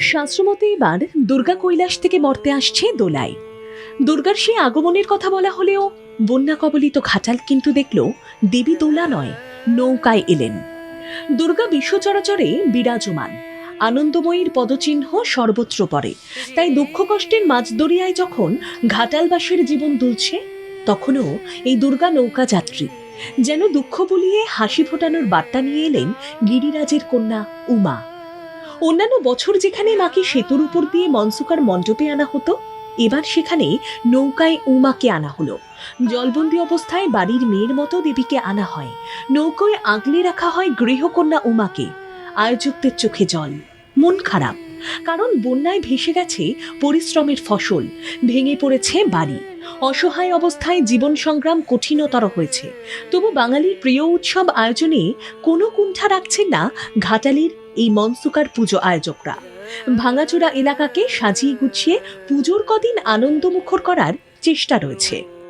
শাস্ত্রমতে এবার দুর্গা কৈলাস থেকে মর্তে আসছে দোলাই। দুর্গার সেই আগমনের কথা বলা হলেও বন্যা কবলিত ঘাটাল কিন্তু দেখল দেবী দোলা নয়, নৌকায় এলেন। দুর্গা বিশ্ব চরাচরে বিরাজমান, আনন্দময়ীর পদচিহ্ন সর্বত্র পড়ে। তাই দুঃখ কষ্টের মাঝ দরিয়ায় যখন ঘাটালবাসীর জীবন দুলছে, তখনও এই দুর্গা নৌকা যাত্রী যেন দুঃখ বলিয়ে হাসি ফোটানোর বার্তা নিয়ে এলেন গিরিরাজের কন্যা উমা। অন্যান্য বছর যেখানে মাকে সেতুর উপর দিয়ে মনসুকার মণ্ডপে আনা হতো, এবার সেখানে নৌকায় উমাকে আনা হলো। জলবন্দি অবস্থায় বাড়ির মেয়ের মতো দেবীকে আনা হয়। নৌকায় আগলে রাখা হয় গৃহকন্যা উমাকে। আয়োজকদের চোখে জল। মন খারাপ। কারণ বন্যায় ভেসে গেছে পরিশ্রমের ফসল। ভেঙে পড়েছে বাড়ি। অসহায় অবস্থায় জীবন সংগ্রাম কঠিনতর হয়েছে। তবু বাঙালির প্রিয় উৎসব আয়োজনে কোনো কুণ্ঠা রাখছেন না ঘাটালির এই মনসুকার পুজো আয়োজকরা। ভাঙাচোরা এলাকাকে সাজিয়ে গুছিয়ে পুজোর কদিন আনন্দমুখর করার চেষ্টা রয়েছে।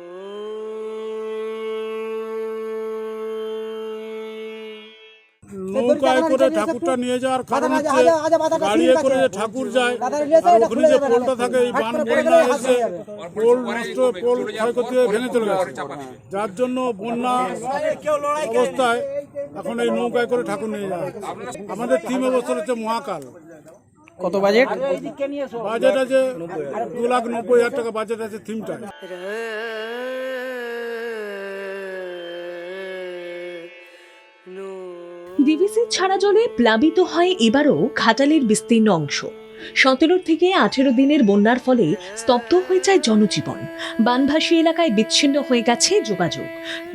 নৌকায় করে ঠাকুরটা নিয়ে যাওয়ার কারণ হচ্ছে গাড়িয়ে করে যে ঠাকুর যায় আর ওখানে যে পোলটা থাকে এই বান বন্যা এসে পোল নষ্ট পোল ক্ষয়ক্ষতি হয়ে ভেঙে চলে গেছে। যার জন্য বন্যা অবস্থায় এখন এই নৌকায় করে ঠাকুর নিয়ে যায় আমাদের থিম অবস্থা হচ্ছে মহাকাল। কত বাজেট? বাজেট আছে দু লাখ নব্বই হাজার টাকা বাজেট আছে থিমটায়। ডিভিসি ছাড়া জলে প্লাবিত হয় এবারও ঘাটালের বিস্তীর্ণ অংশ। সতেরো থেকে আঠেরো দিনের বন্যার ফলে স্তব্ধ হয়ে যায় জনজীবন। বানভাসী এলাকায় বিচ্ছিন্ন হয়ে গেছে যোগাযোগ।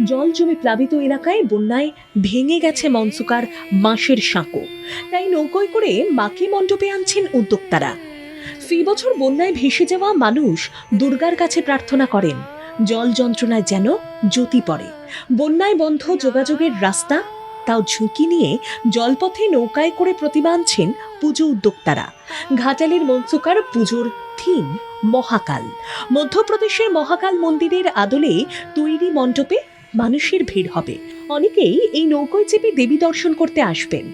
জল জমে প্লাবিত এলাকায় বন্যায় ভেঙে গেছে মনসুকার বাঁশের সাঁকো। তাই নৌকোয় করে মাকে মণ্ডপে আনছেন উদ্যোক্তারা। ফি বছর বন্যায় ভেসে যাওয়া মানুষ দুর্গার কাছে প্রার্থনা করেন, জল যন্ত্রণায় যেন জ্যোতি পড়ে। বন্যায় বন্ধ যোগাযোগের রাস্তা তাও ঝুঁকি নিয়ে জলপথে নৌকায় করে প্রতিমা আনছেন পুজো উদ্যোক্তারা। ঘাটালের মনসুকার পুজোর থিম মহাকাল। মধ্যপ্রদেশের মহাকাল মন্দিরের আদলে তৈরি মণ্ডপে মানুষের ভিড় হবে। অনেকেই এই নৌকোয় চেপে দেবী দর্শন করতে আসবেন।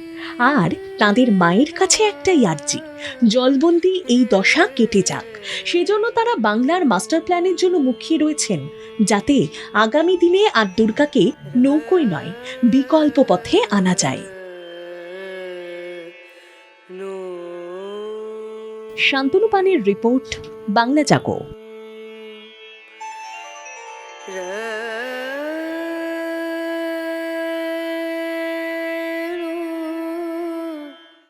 আর তাদের মায়ের কাছে একটাই আর্জি, জলবন্দি এই দশা কেটে যাক। সেজন্য তারা বাংলার মাস্টার প্ল্যানের জন্য মুখিয়ে রয়েছেন, যাতে আগামী দিনে আর দুর্গাকে নৌকোয় নয়, বিকল্প পথে আনা যায়। শান্তনু পানের রিপোর্ট, বাংলা জাগো।